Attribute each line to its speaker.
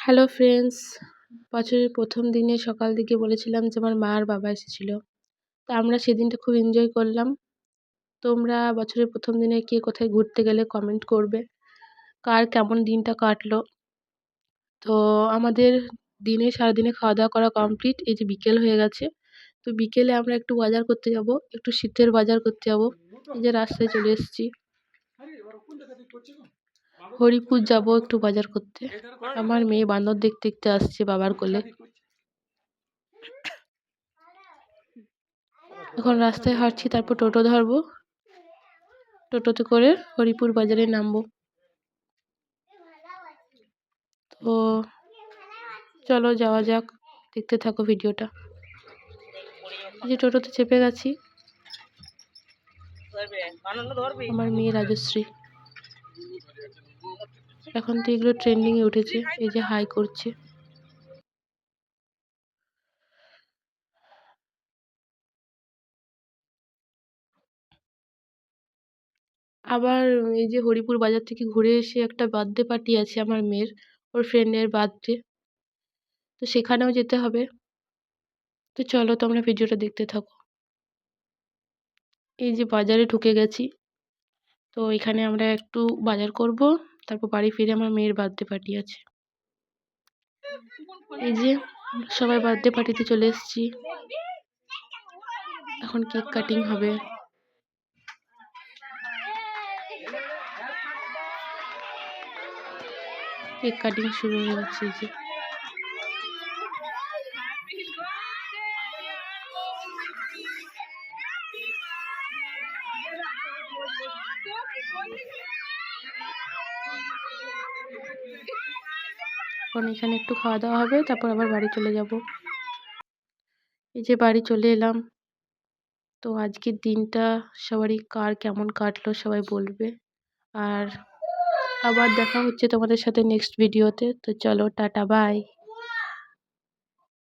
Speaker 1: Hello friends বছরের প্রথম দিনে সকাল দিকে বলেছিলাম যে আমার মা আর বাবা এসেছিল। তো আমরা সেদিনটা খুব এনজয় করলাম। তোমরা বছরের প্রথম দিনে কে কোথায় ঘুরতে গেলে কমেন্ট করবে। কার কেমন দিনটা কাটলো। তো আমাদের দিনে, সারাদিনে খাওয়া দাওয়া করা কমপ্লিট এই যে বিকেল হয়ে গেছে। তো বিকেলে আমরা একটু বাজার করতে যাব। একটু শীতের বাজার করতে যাব। এই যে রাস্তায় চলে এসেছি। হরিপুর যাব একটু বাজার করতে। আমার মেয়ে বান্দর দেখতে দেখতে আসছে বাবার কোলে। এখন রাস্তায় হাঁটছি তারপর টোটো ধরবো। টোটোতে করে হরিপুর বাজারে নামবো। তো চলো যাওয়া যাক দেখতে থাকো ভিডিওটা। যে টোটোতে চেপে গেছি। আমার মেয়ে রাজশ্রী। এখন তো এগুলো ট্রেন্ডিংয়ে উঠেছে, এই যে হাই করছে। আবার এই যে হরিপুর বাজার থেকে ঘুরে এসে একটা বার্থডে পার্টি আছে আমার মেয়ের, ওর ফ্রেন্ডের বার্থডে তো সেখানেও যেতে হবে। তো চলো তোমরা ভিডিওটা দেখতে থাকো। এই যে বাজারে ঢুকে গেছি। তো এখানে আমরা একটু বাজার করব। তারপর বাড়ি ফিরে আমার মেয়ের বার্থডে পার্টি আছে। এই যে সবাই বার্থডে পার্টিতে চলে এসেছি। এখন কেক কাটিং হবে। কেক কাটিং শুরু হয়ে এই যে। এখন এখানে একটু খাওয়া দাওয়া হবে, তারপর আবার বাড়ি চলে যাব। এই যে বাড়ি চলে এলাম। তো আজকের দিনটা সবারই কার কেমন কাটলো সবাই বলবে। আর আবার দেখা হচ্ছে তোমাদের সাথে নেক্সট ভিডিওতে তো। চলো, টাটা বাই